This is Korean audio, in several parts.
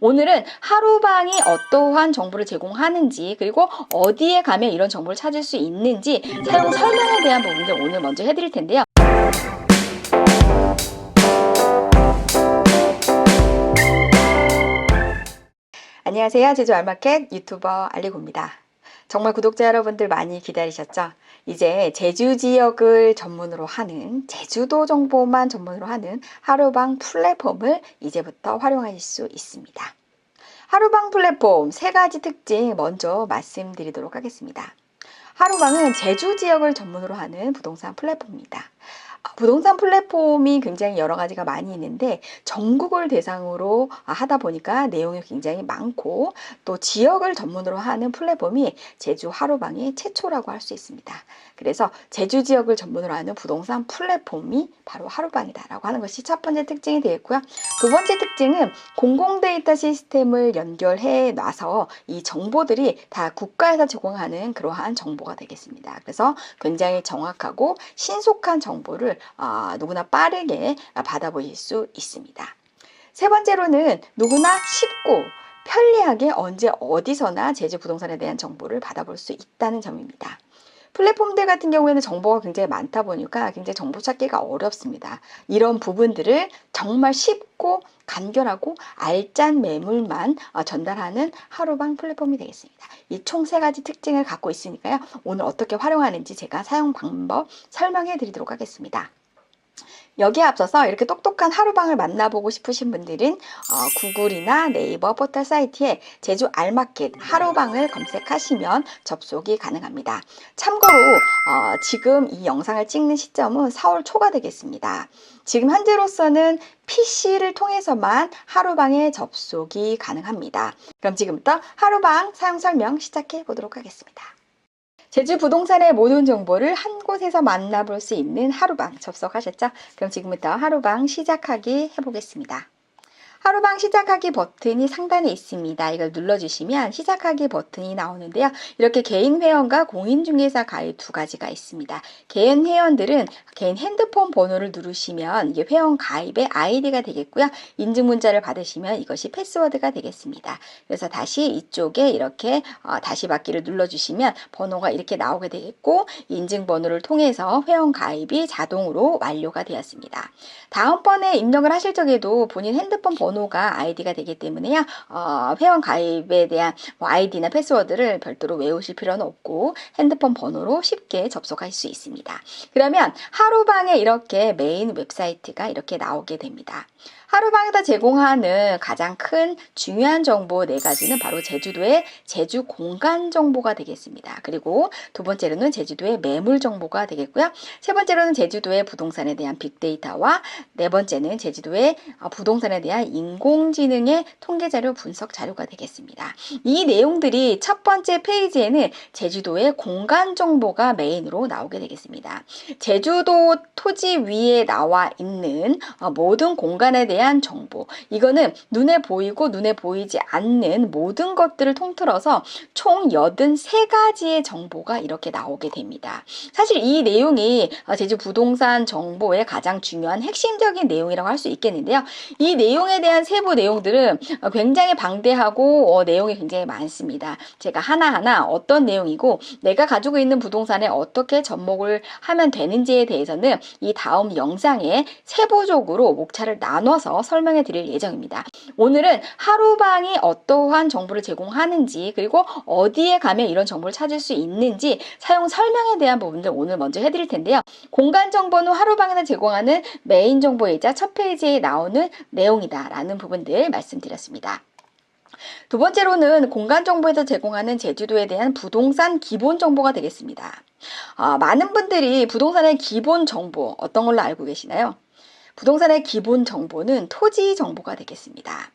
오늘은 하루방이 어떠한 정보를 제공하는지 그리고 어디에 가면 이런 정보를 찾을 수 있는지 사용 설명에 대한 부분들 오늘 먼저 해드릴 텐데요. 안녕하세요. 제주 알마켓 유튜버 알리고입니다. 정말 구독자 여러분들 많이 기다리셨죠? 이제 제주 지역을 전문으로 하는 제주도 정보만 전문으로 하는 하루방 플랫폼을 이제부터 활용하실 수 있습니다. 하루방 플랫폼 세 가지 특징 먼저 말씀드리도록 하겠습니다. 하루방은 제주 지역을 전문으로 하는 부동산 플랫폼입니다. 아, 부동산 플랫폼이 굉장히 여러 가지가 많이 있는데 전국을 대상으로 하다 보니까 내용이 굉장히 많고 또 지역을 전문으로 하는 플랫폼이 제주 하루방이 최초라고 할 수 있습니다. 그래서 제주 지역을 전문으로 하는 부동산 플랫폼이 바로 하루방이다라고 하는 것이 첫 번째 특징이 되겠고요. 두 번째 특징은 공공 데이터 시스템을 연결해 놔서 이 정보들이 다 국가에서 제공하는 그러한 정보가 되겠습니다. 그래서 굉장히 정확하고 신속한 정보를 아, 누구나 빠르게 받아보실 수 있습니다. 세 번째로는 누구나 쉽고 편리하게 언제 어디서나 제주 부동산에 대한 정보를 받아볼 수 있다는 점입니다. 플랫폼들 같은 경우에는 정보가 굉장히 많다 보니까 굉장히 정보 찾기가 어렵습니다. 이런 부분들을 정말 쉽고 간결하고 알짠 매물만 어, 전달하는 하루방 플랫폼이 되겠습니다. 이 총 세 가지 특징을 갖고 있으니까요. 오늘 어떻게 활용하는지 제가 사용 방법 설명해 드리도록 하겠습니다. 여기에 앞서서 이렇게 똑똑한 하루방을 만나보고 싶으신 분들은 어, 구글이나 네이버 포털 사이트에 제주 알마켓 하루방을 검색하시면 접속이 가능합니다. 참고로 어, 지금 이 영상을 찍는 시점은 4월 초가 되겠습니다. 지금 현재로서는 PC를 통해서만 하루방에 접속이 가능합니다. 그럼 지금부터 하루방 사용 설명 시작해 보도록 하겠습니다. 제주 부동산의 모든 정보를 한 곳에서 만나볼 수 있는 하루방 접속하셨죠? 그럼 지금부터 하루방 시작하기 해보겠습니다. 하루방 시작하기 버튼이 상단에 있습니다. 이걸 눌러주시면 시작하기 버튼이 나오는데요. 이렇게 개인 회원과 공인중개사 가입 두 가지가 있습니다. 개인 회원들은 개인 핸드폰 번호를 누르시면 이게 회원 가입의 아이디가 되겠고요. 인증 문자를 받으시면 이것이 패스워드가 되겠습니다. 그래서 다시 이쪽에 이렇게 어, 다시 받기를 눌러주시면 번호가 이렇게 나오게 되겠고 인증 번호를 통해서 회원 가입이 자동으로 완료가 되었습니다. 다음번에 입력을 하실 적에도 본인 핸드폰 번호 번호가 아이디가 되기 때문에요. 어, 회원 가입에 대한 뭐 아이디나 패스워드를 별도로 외우실 필요는 없고 핸드폰 번호로 쉽게 접속할 수 있습니다. 그러면 하루방에 이렇게 메인 웹사이트가 이렇게 나오게 됩니다. 하루방에서 제공하는 가장 큰 중요한 정보 네 가지는 바로 제주도의 제주 공간 정보가 되겠습니다. 그리고 두 번째로는 제주도의 매물 정보가 되겠고요. 세 번째로는 제주도의 부동산에 대한 빅데이터와 네 번째는 제주도의 어, 부동산에 대한 인공지능의 통계 자료 분석 자료가 되겠습니다. 이 내용들이 첫 번째 페이지에는 제주도의 공간 정보가 메인으로 나오게 되겠습니다. 제주도 토지 위에 나와 있는 어, 모든 공간에 대한 대한 정보. 이거는 눈에 보이고 눈에 보이지 않는 모든 것들을 통틀어서 총 83가지의 정보가 이렇게 나오게 됩니다. 사실 이 내용이 제주 부동산 정보의 가장 중요한 핵심적인 내용이라고 할 수 있겠는데요. 이 내용에 대한 세부 내용들은 굉장히 방대하고 어, 내용이 굉장히 많습니다. 제가 하나하나 어떤 내용이고 내가 가지고 있는 부동산에 어떻게 접목을 하면 되는지에 대해서는 이 다음 영상에 세부적으로 목차를 나눠서 나눠서 설명해 드릴 예정입니다. 오늘은 하루방이 어떠한 정보를 제공하는지 그리고 어디에 가면 이런 정보를 찾을 수 있는지 사용 설명에 대한 부분들 오늘 먼저 해드릴 텐데요. 공간 정보는 하루방에서 제공하는 메인 정보이자 첫 페이지에 나오는 내용이다 라는 부분들 말씀드렸습니다. 두 번째로는 공간 정보에서 제공하는 제주도에 대한 부동산 기본 정보가 되겠습니다. 아, 많은 분들이 부동산의 기본 정보 어떤 걸로 알고 계시나요? 부동산의 기본 정보는 토지 정보가 되겠습니다.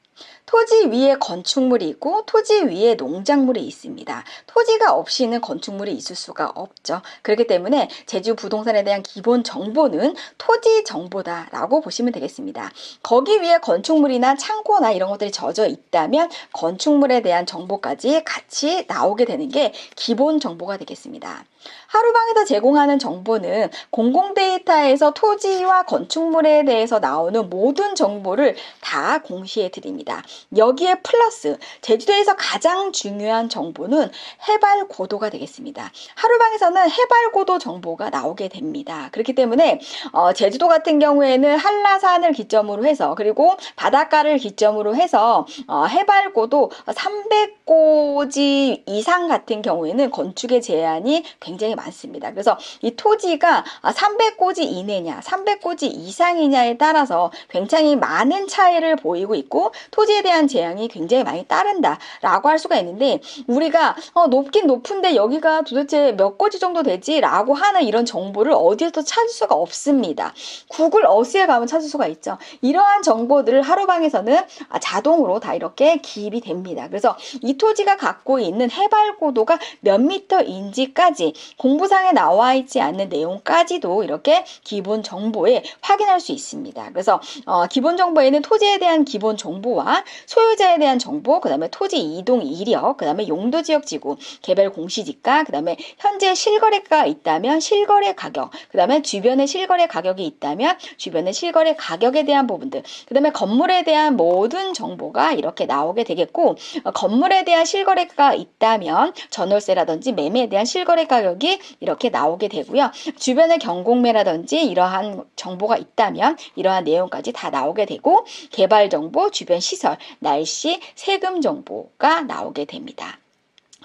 토지 위에 건축물이 있고 토지 위에 농작물이 있습니다. 토지가 없이는 건축물이 있을 수가 없죠. 그렇기 때문에 제주 부동산에 대한 기본 정보는 토지 정보다라고 보시면 되겠습니다. 거기 위에 건축물이나 창고나 이런 것들이 젖어 있다면 건축물에 대한 정보까지 같이 나오게 되는 게 기본 정보가 되겠습니다. 하루방에서 제공하는 정보는 공공 데이터에서 토지와 건축물에 대해서 나오는 모든 정보를 다 공시해 드립니다. 여기에 플러스 제주도에서 가장 중요한 정보는 해발 고도가 되겠습니다. 하루방에서는 해발 고도 정보가 나오게 됩니다. 그렇기 때문에 어, 제주도 같은 경우에는 한라산을 기점으로 해서 그리고 바닷가를 기점으로 해서 어, 해발 고도 300고지 이상 같은 경우에는 건축의 제한이 굉장히 많습니다. 그래서 이 토지가 300고지 이내냐, 300고지 이상이냐에 따라서 굉장히 많은 차이를 보이고 있고 토지에 대한 제한이 굉장히 많이 따른다라고 할 수가 있는데 우리가 어, 높긴 높은데 여기가 도대체 몇 고지 정도 되지라고 하는 이런 정보를 어디에서 찾을 수가 없습니다. 구글 어스에 가면 찾을 수가 있죠. 이러한 정보들을 하루방에서는 아, 자동으로 다 이렇게 기입이 됩니다. 그래서 이 토지가 갖고 있는 해발 고도가 몇 미터인지까지 공부상에 나와 있지 않는 내용까지도 이렇게 기본 정보에 확인할 수 있습니다. 그래서 어, 기본 정보에는 토지에 대한 기본 정보와 소유자에 대한 정보, 그 다음에 토지 이동 이력, 그 다음에 용도 지역 지구, 개별 공시지가, 그 다음에 현재 실거래가가 있다면 실거래 가격, 그 다음에 주변에 실거래 가격이 있다면 주변의 실거래 가격에 대한 부분들, 그 다음에 건물에 대한 모든 정보가 이렇게 나오게 되겠고, 어, 건물에 대한 실거래가가 있다면 전월세라든지 매매에 대한 실거래 가격 이 이렇게 나오게 되고요. 주변의 경공매라든지 이러한 정보가 있다면 이러한 내용까지 다 나오게 되고, 개발 정보, 주변 시설, 날씨, 세금 정보가 나오게 됩니다.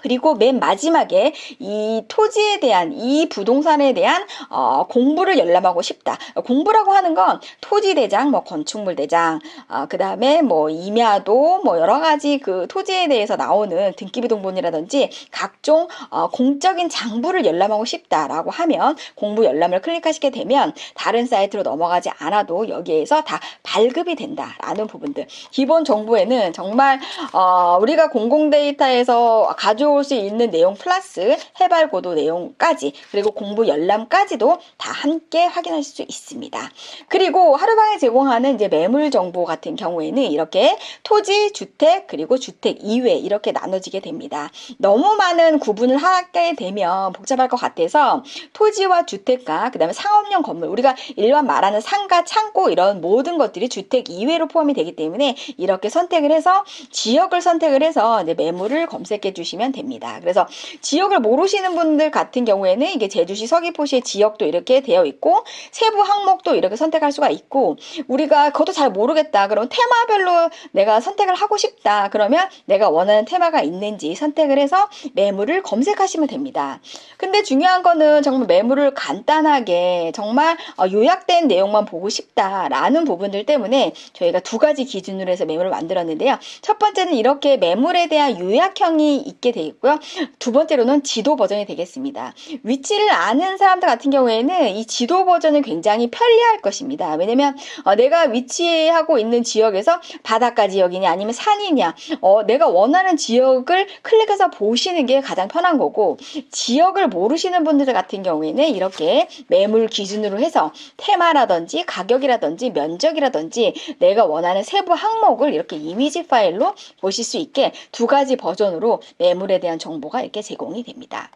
그리고 맨 마지막에 이 토지에 대한 이 부동산에 대한 어, 공부를 열람하고 싶다. 공부라고 하는 건 토지 대장, 뭐 건축물 대장, 어, 그 다음에 뭐 임야도 뭐 여러 가지 그 토지에 대해서 나오는 등기부등본이라든지 각종 어, 공적인 장부를 열람하고 싶다라고 하면 공부 열람을 클릭하시게 되면 다른 사이트로 넘어가지 않아도 여기에서 다 발급이 된다라는 부분들. 기본 정보에는 정말 어, 우리가 공공 데이터에서 가져 가 져올 수 있는 내용 플러스 해발 고도 내용까지 그리고 공부 열람까지도 다 함께 확인하실 수 있습니다. 그리고 하루방에 제공하는 이제 매물 정보 같은 경우에는 이렇게 토지, 주택 그리고 주택 이외 이렇게 나눠지게 됩니다. 너무 많은 구분을 하게 되면 복잡할 것 같아서 토지와 주택과 그다음에 상업용 건물 우리가 일반 말하는 상가, 창고 이런 모든 것들이 주택 이외로 포함이 되기 때문에 이렇게 선택을 해서 지역을 선택을 해서 이제 매물을 검색해 주시면 됩니다. 그래서 지역을 모르시는 분들 같은 경우에는 이게 제주시 서귀포시의 지역도 이렇게 되어 있고 세부 항목도 이렇게 선택할 수가 있고 우리가 그것도 잘 모르겠다. 그럼 테마별로 내가 선택을 하고 싶다. 그러면 내가 원하는 테마가 있는지 선택을 해서 매물을 검색하시면 됩니다. 근데 중요한 거는 정말 매물을 간단하게 정말 어, 요약된 내용만 보고 싶다라는 부분들 때문에 저희가 두 가지 기준으로 해서 매물을 만들었는데요. 첫 번째는 이렇게 매물에 대한 요약형이 있게 되어 있고요. 두 번째로는 지도 버전이 되겠습니다. 위치를 아는 사람들 같은 경우에는 이 지도 버전은 굉장히 편리할 것입니다. 왜냐면 어, 내가 위치하고 있는 지역에서 바닷가 지역이냐 아니면 산이냐 어, 내가 원하는 지역을 클릭해서 보시는 게 가장 편한 거고 지역을 모르시는 분들 같은 경우에는 이렇게 매물 기준으로 해서 테마라든지 가격이라든지 면적이라든지 내가 원하는 세부 항목을 이렇게 이미지 파일로 보실 수 있게 두 가지 버전으로 매물에 대한 정보가 이렇게 제공이 됩니다.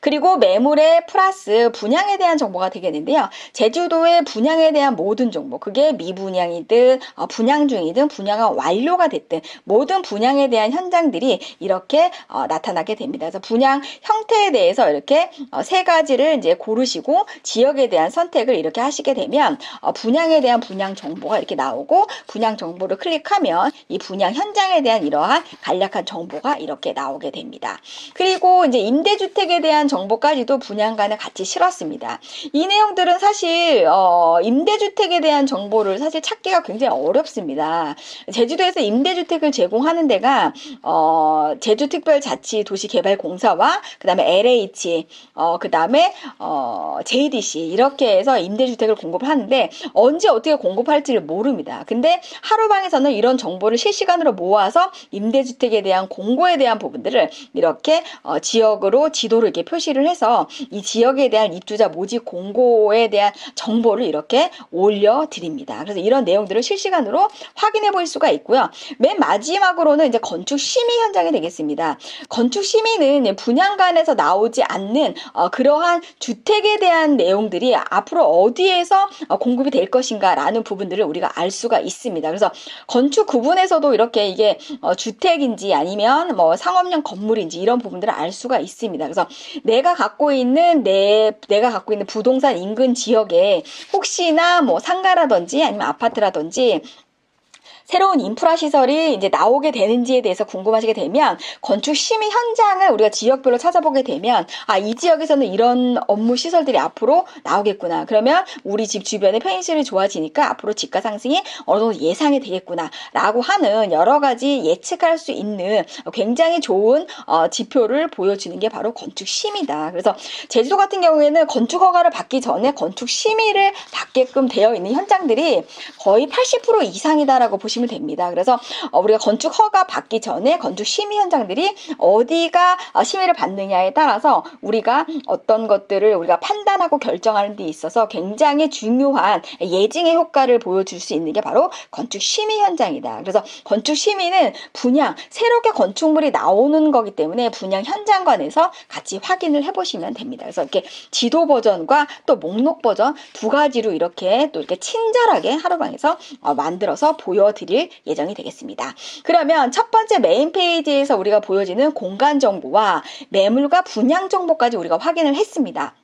그리고 매물의 플러스 분양에 대한 정보가 되겠는데요. 제주도의 분양에 대한 모든 정보, 그게 미분양이든 어, 분양 중이든 분양가 완료가 됐든 모든 분양에 대한 현장들이 이렇게 어, 나타나게 됩니다. 그래서 분양 형태에 대해서 이렇게 어, 세 가지를 이제 고르시고 지역에 대한 선택을 이렇게 하시게 되면 어, 분양에 대한 분양 정보가 이렇게 나오고 분양 정보를 클릭하면 이 분양 현장에 대한 이러한 간략한 정보가 이렇게 나오게 됩니다. 그리고 이제 임대주택에 대한 정보까지도 분양가는 같이 실었습니다. 이 내용들은 사실 어, 임대주택에 대한 정보를 사실 찾기가 굉장히 어렵습니다. 제주도에서 임대주택을 제공하는 데가 어, 제주특별자치도시개발공사와 그다음에 LH, 어, 그다음에 어, JDC 이렇게 해서 임대주택을 공급을 하는데 언제 어떻게 공급할지를 모릅니다. 근데 하루방에서는 이런 정보를 실시간으로 모아서 임대주택에 대한 공고에 대한 부분들을 이렇게 어, 지역으로 지도를 이렇게 표시를 해서 이 지역에 대한 입주자 모집 공고에 대한 정보를 이렇게 올려드립니다. 그래서 이런 내용들을 실시간으로 확인해 볼 수가 있고요. 맨 마지막으로는 이제 건축 심의 현장이 되겠습니다. 건축 심의는 분양관에서 나오지 않는 어, 그러한 주택에 대한 내용들이 앞으로 어디에서 어, 공급이 될 것인가라는 부분들을 우리가 알 수가 있습니다. 그래서 건축 구분에서도 이렇게 이게 어, 주택인지 아니면 뭐 상업용 건물인지 이런 부분들을 알 수가 있습니다. 그래서 내가 갖고 있는 내 내가 갖고 있는 부동산 인근 지역에 혹시나 뭐 상가라든지 아니면 아파트라든지 새로운 인프라 시설이 이제 나오게 되는지에 대해서 궁금하시게 되면 건축 심의 현장을 우리가 지역별로 찾아보게 되면 아 이 지역에서는 이런 업무 시설들이 앞으로 나오겠구나. 그러면 우리 집 주변의 편의시설이 좋아지니까 앞으로 집가 상승이 어느 정도 예상이 되겠구나라고 하는 여러 가지 예측할 수 있는 굉장히 좋은 어, 지표를 보여주는 게 바로 건축 심의다. 그래서 제주도 같은 경우에는 건축 허가를 받기 전에 건축 심의를 받게끔 되어 있는 현장들이 거의 80% 이상이다라고 보시면 됩니다. 그래서 어, 우리가 건축 허가 받기 전에 건축 심의 현장들이 어디가 어, 심의를 받느냐에 따라서 우리가 어떤 것들을 우리가 판단하고 결정하는 데 있어서 굉장히 중요한 예징의 효과를 보여줄 수 있는 게 바로 건축 심의 현장이다. 그래서 건축 심의는 분양 새롭게 건축물이 나오는 거기 때문에 분양 현장관에서 같이 확인을 해보시면 됩니다. 그래서 이렇게 지도 버전과 또 목록 버전 두 가지로 이렇게 또 이렇게 친절하게 하루방에서 어, 만들어서 보여드 릴 예정이 되겠습니다. 그러면 첫 번째 메인 페이지에서 우리가 보여지는 공간 정보와 매물과 분양 정보까지 우리가 확인을 했습니다.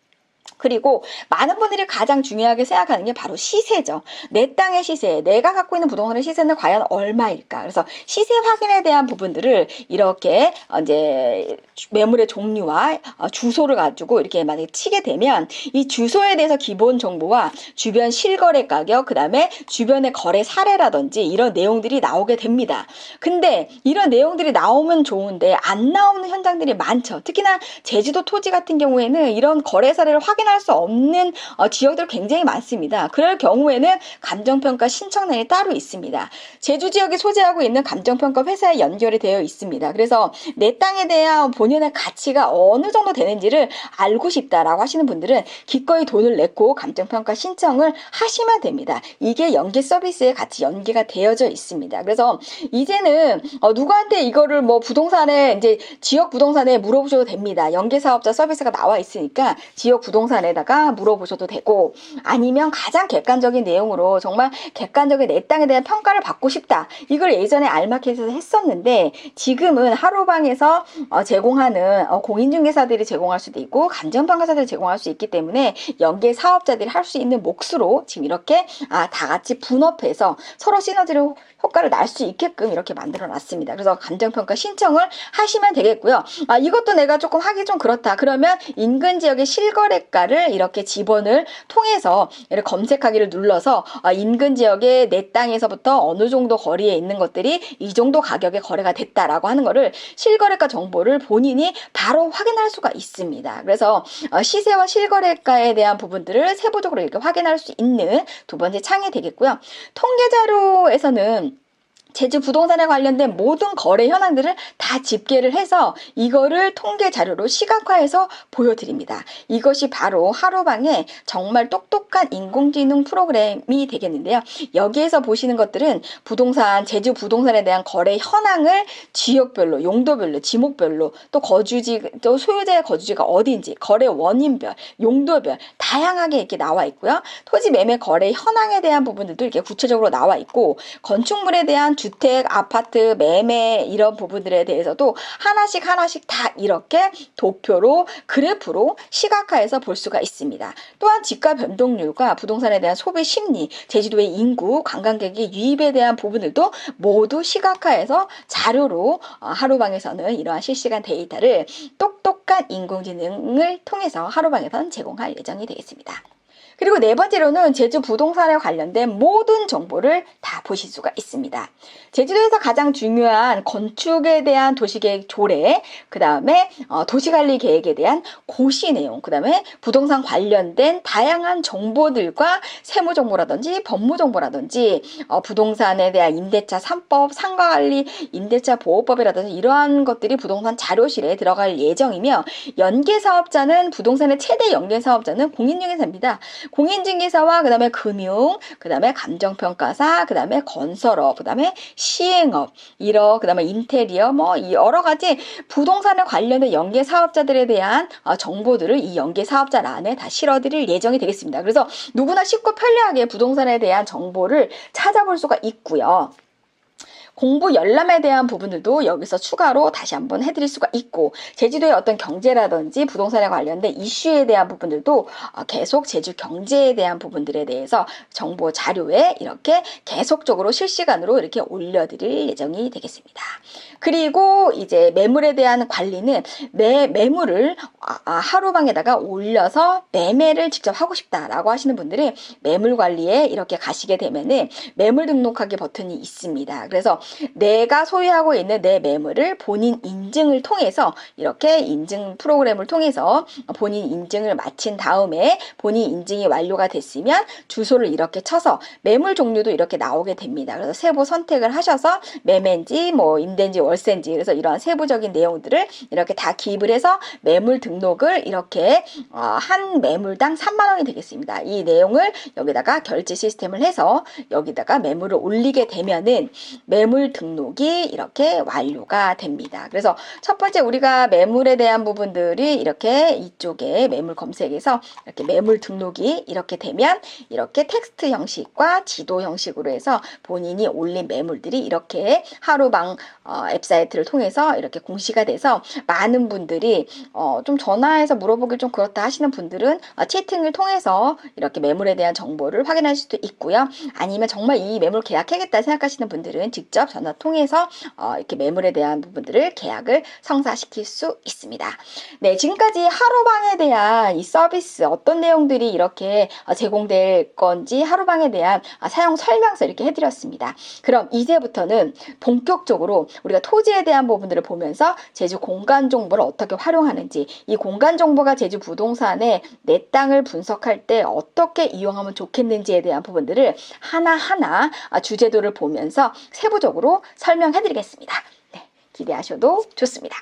그리고 많은 분들이 가장 중요하게 생각하는 게 바로 시세죠. 내 땅의 시세, 내가 갖고 있는 부동산의 시세는 과연 얼마일까? 그래서 시세 확인에 대한 부분들을 이렇게 어, 이제 매물의 종류와 어, 주소를 가지고 이렇게 만약에 치게 되면 이 주소에 대해서 기본 정보와 주변 실거래 가격, 그 다음에 주변의 거래 사례라든지 이런 내용들이 나오게 됩니다. 근데 이런 내용들이 나오면 좋은데 안 나오는 현장들이 많죠. 특히나 제주도 토지 같은 경우에는 이런 거래 사례를 확인할 수 없는 어, 지역들 굉장히 많습니다. 그럴 경우에는 감정평가 신청란이 따로 있습니다. 제주 지역에 소재하고 있는 감정평가 회사에 연결이 되어 있습니다. 그래서 내 땅에 대한 본연의 가치가 어느 정도 되는지를 알고 싶다라고 하시는 분들은 기꺼이 돈을 냈고 감정평가 신청을 하시면 됩니다. 이게 연계 서비스에 같이 연계가 되어져 있습니다. 그래서 이제는 어, 누구한테 이거를 뭐 부동산에 이제 지역 부동산에 물어보셔도 됩니다. 연계 사업자 서비스가 나와 있으니까 지역 부동산 에다가 물어보셔도 되고 아니면 가장 객관적인 내용으로 정말 객관적인 내 땅에 대한 평가를 받고 싶다. 이걸 예전에 알마켓에서 했었는데 지금은 하루방에서 어, 제공하는 어, 공인중개사들이 제공할 수도 있고 감정평가사들이 제공할 수 있기 때문에 연계 사업자들이 할 수 있는 몫으로 지금 이렇게 아, 다 같이 분업해서 서로 시너지를 효과를 날 수 있게끔 이렇게 만들어 놨습니다. 그래서 감정평가 신청을 하시면 되겠고요. 아, 이것도 내가 조금 하기 좀 그렇다. 그러면 인근 지역의 실거래가를 이렇게 지번을 통해서 이렇게 검색하기를 눌러서 아, 인근 지역의 내 땅에서부터 어느 정도 거리에 있는 것들이 이 정도 가격에 거래가 됐다라고 하는 거를 실거래가 정보를 본인이 바로 확인할 수가 있습니다. 그래서 어, 시세와 실거래가에 대한 부분들을 세부적으로 이렇게 확인할 수 있는 두 번째 창이 되겠고요. 통계 자료에서는 제주 부동산에 관련된 모든 거래 현황들을 다 집계를 해서 이거를 통계 자료로 시각화해서 보여드립니다. 이것이 바로 하루방의 정말 똑똑한 인공지능 프로그램이 되겠는데요. 여기에서 보시는 것들은 부동산, 제주 부동산에 대한 거래 현황을 지역별로, 용도별로, 지목별로, 또 거주지, 또 소유자의 거주지가 어딘지, 거래 원인별, 용도별, 다양하게 이렇게 나와 있고요. 토지 매매 거래 현황에 대한 부분들도 이렇게 구체적으로 나와 있고, 건축물에 대한 주택, 아파트, 매매 이런 부분들에 대해서도 하나씩 하나씩 다 이렇게 도표로 그래프로 시각화해서 볼 수가 있습니다. 또한 집가 변동률과 부동산에 대한 소비 심리, 제주도의 인구, 관광객의 유입에 대한 부분들도 모두 시각화해서 자료로 어, 하루방에서는 이러한 실시간 데이터를 똑똑한 인공지능을 통해서 하루방에선 제공할 예정이 되겠습니다. 그리고 네 번째로는 제주 부동산에 관련된 모든 정보를 다 보실 수가 있습니다. 제주도에서 가장 중요한 건축에 대한 도시계획 조례, 그 다음에 어, 도시관리 계획에 대한 고시 내용, 그 다음에 부동산 관련된 다양한 정보들과 세무 정보라든지 법무 정보라든지 어, 부동산에 대한 임대차 3법, 상가관리 임대차 보호법이라든지 이러한 것들이 부동산 자료실에 들어갈 예정이며 연계사업자는 부동산의 최대 연계사업자는 공인중개사입니다. 공인중개사와 그다음에 금융, 그다음에 감정평가사, 그다음에 건설업, 그다음에 시행업, 이러 그다음에 인테리어 뭐이 여러 가지 부동산에 관련된 연계 사업자들에 대한 어, 정보들을 이 연계 사업자란에 다 실어드릴 예정이 되겠습니다. 그래서 누구나 쉽고 편리하게 부동산에 대한 정보를 찾아볼 수가 있고요. 공부 열람에 대한 부분들도 여기서 추가로 다시 한번 해드릴 수가 있고 제주도의 어떤 경제라든지 부동산에 관련된 이슈에 대한 부분들도 어, 계속 제주 경제에 대한 부분들에 대해서 정보 자료에 이렇게 계속적으로 실시간으로 이렇게 올려드릴 예정이 되겠습니다. 그리고 이제 매물에 대한 관리는 내 매물을 아, 아, 하루방에다가 올려서 매매를 직접 하고 싶다라고 하시는 분들은 매물 관리에 이렇게 가시게 되면은 매물 등록하기 버튼이 있습니다. 그래서 내가 소유하고 있는 내 매물을 본인 인증을 통해서 이렇게 인증 프로그램을 통해서 본인 인증을 마친 다음에 본인 인증이 완료가 됐으면 주소를 이렇게 쳐서 매물 종류도 이렇게 나오게 됩니다. 그래서 세부 선택을 하셔서 매매인지 뭐 임대인지 월세인지 그래서 이런 세부적인 내용들을 이렇게 다 기입을 해서 매물 등록을 이렇게 어, 한 매물당 3만 원이 되겠습니다. 이 내용을 여기다가 결제 시스템을 해서 여기다가 매물을 올리게 되면은 매물 등록이 이렇게 완료가 됩니다. 그래서 첫 번째 우리가 매물에 대한 부분들이 이렇게 이쪽에 매물 검색에서 이렇게 매물 등록이 이렇게 되면 이렇게 텍스트 형식과 지도 형식으로 해서 본인이 올린 매물들이 이렇게 하루방 어, 앱사이트를 통해서 이렇게 공시가 돼서 많은 분들이 어, 좀 전화해서 물어보길 좀 그렇다 하시는 분들은 어, 채팅을 통해서 이렇게 매물에 대한 정보를 확인할 수도 있고요. 아니면 정말 이 매물 계약하겠다 생각하시는 분들은 직접 전화 통해서 어, 이렇게 매물에 대한 부분들을 계약을 성사시킬 수 있습니다. 네, 지금까지 하루방에 대한 이 서비스 어떤 내용들이 이렇게 어, 제공될 건지 하루방에 대한 아, 사용 설명서 이렇게 해드렸습니다. 그럼 이제부터는 본격적으로 우리가 토지에 대한 부분들을 보면서 제주 공간 정보를 어떻게 활용하는지 이 공간 정보가 제주 부동산에 내 땅을 분석할 때 어떻게 이용하면 좋겠는지에 대한 부분들을 하나하나 아, 주제도를 보면서 세부 적으로 설명해 드리겠습니다. 네, 기대하셔도 좋습니다.